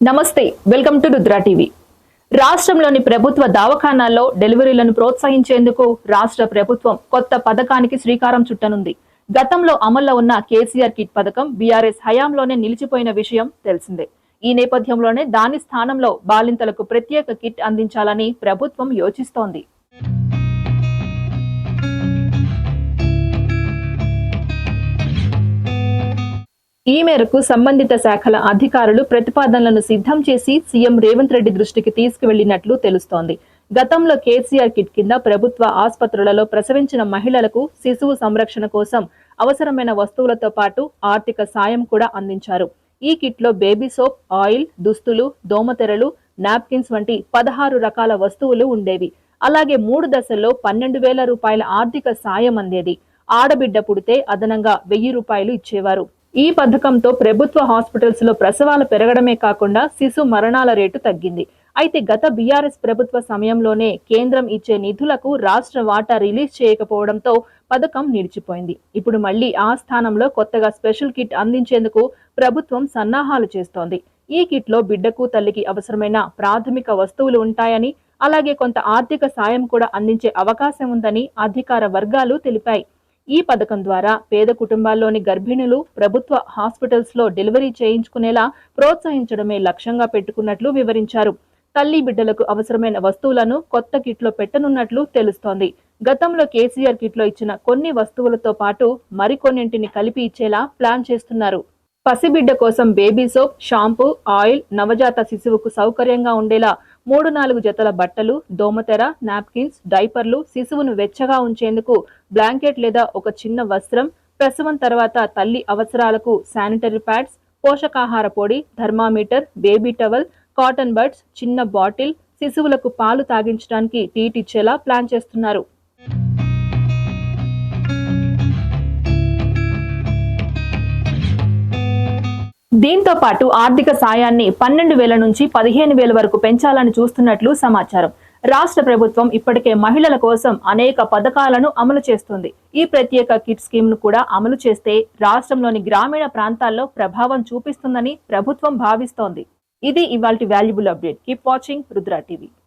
నమస్తే welcome to Rudra TV. రాష్ట్రంలోని ప్రభుత్వ దవాఖానాల్లో డెలివరీలను ప్రోత్సహించేందుకు రాష్ట్ర ప్రభుత్వం కొత్త పథకానికి శ్రీకారం చుట్టనుంది. గతంలో అమల్లో ఉన్న కేసీఆర్ కిట్ పథకం బీఆర్ఎస్ హయాంలోనే నిలిచిపోయిన విషయం తెలిసిందే. ఈ నేపథ్యంలోనే దాని స్థానంలో బాలింతలకు ప్రత్యేక కిట్ అందించాలని ప్రభుత్వం యోచిస్తోంది. ఈ మేరకు సంబంధిత శాఖల అధికారులు ప్రతిపాదనలను సిద్ధం చేసి సీఎం రేవంత్ రెడ్డి దృష్టికి తీసుకువెళ్ళినట్లు తెలుస్తోంది. గతంలో కేసీఆర్ కిట్ కింద ప్రభుత్వ ఆసుపత్రులలో ప్రసవించిన మహిళలకు శిశువు సంరక్షణ కోసం అవసరమైన వస్తువులతో పాటు ఆర్థిక సాయం కూడా అందించారు. ఈ కిట్లో బేబీ సోప్ ఆయిల్ దుస్తులు దోమతెరలు నాప్కిన్స్ వంటి పదహారు రకాల వస్తువులు ఉండేవి. అలాగే మూడు దశల్లో పన్నెండు వేల రూపాయల ఆర్థిక సాయం అందేది. ఆడబిడ్డ పుడితే అదనంగా వెయ్యి రూపాయలు ఇచ్చేవారు. ఈ పథకంతో ప్రభుత్వ హాస్పిటల్స్లో ప్రసవాలు పెరగడమే కాకుండా శిశు మరణాల రేటు తగ్గింది. అయితే గత బీఆర్ఎస్ ప్రభుత్వ సమయంలోనే కేంద్రం ఇచ్చే నిధులకు రాష్ట్ర వాటా రిలీజ్ చేయకపోవడంతో పథకం నిలిచిపోయింది. ఇప్పుడు మళ్ళీ ఆ స్థానంలో కొత్తగా స్పెషల్ కిట్ అందించేందుకు ప్రభుత్వం సన్నాహాలు చేస్తోంది. ఈ కిట్లో బిడ్డకు తల్లికి అవసరమైన ప్రాథమిక వస్తువులు ఉంటాయని అలాగే కొంత ఆర్థిక సాయం కూడా అందించే అవకాశం ఉందని అధికార వర్గాలు తెలిపాయి. ఈ పథకం ద్వారా పేద కుటుంబాల్లోని గర్భిణులు ప్రభుత్వ హాస్పిటల్స్లో డెలివరీ చేయించుకునేలా ప్రోత్సహించడమే లక్ష్యంగా పెట్టుకున్నట్లు వివరించారు. తల్లి బిడ్డలకు అవసరమైన వస్తువులను కొత్త కిట్లో పెట్టనున్నట్లు తెలుస్తోంది. గతంలో కేసీఆర్ కిట్లో ఇచ్చిన కొన్ని వస్తువులతో పాటు మరికొన్నింటిని కలిపి ఇచ్చేలా ప్లాన్ చేస్తున్నారు. పసిబిడ్డ కోసం బేబీ సోప్ షాంపూ ఆయిల్ నవజాత శిశువుకు సౌకర్యంగా ఉండేలా మూడు నాలుగు జతల బట్టలు దోమతెర నాప్కిన్స్ డైపర్లు శిశువును వెచ్చగా ఉంచేందుకు బ్లాంకెట్ లేదా ఒక చిన్న వస్త్రం ప్రసవం తర్వాత తల్లి అవసరాలకు శానిటరీ ప్యాడ్స్ పోషకాహార పొడి thermometer baby towel cotton buds చిన్న బాటిల్ శిశువులకు పాలు తాగించడానికి టీట్ ఇచ్చేలా ప్లాన్ చేస్తున్నారు. దీంతో పాటు ఆర్థిక సాయాన్ని పన్నెండు వేల నుంచి పదిహేను వేల వరకు పెంచాలని చూస్తున్నట్లు సమాచారం. రాష్ట్ర ప్రభుత్వం ఇప్పటికే మహిళల కోసం అనేక పథకాలను అమలు చేస్తుంది. ఈ ప్రత్యేక కిట్ స్కీమ్ను కూడా అమలు చేస్తే రాష్ట్రంలోని గ్రామీణ ప్రాంతాల్లో ప్రభావం చూపిస్తుందని ప్రభుత్వం భావిస్తోంది. ఇది ఇవాల్టి valuable update. Keep watching Rudra TV.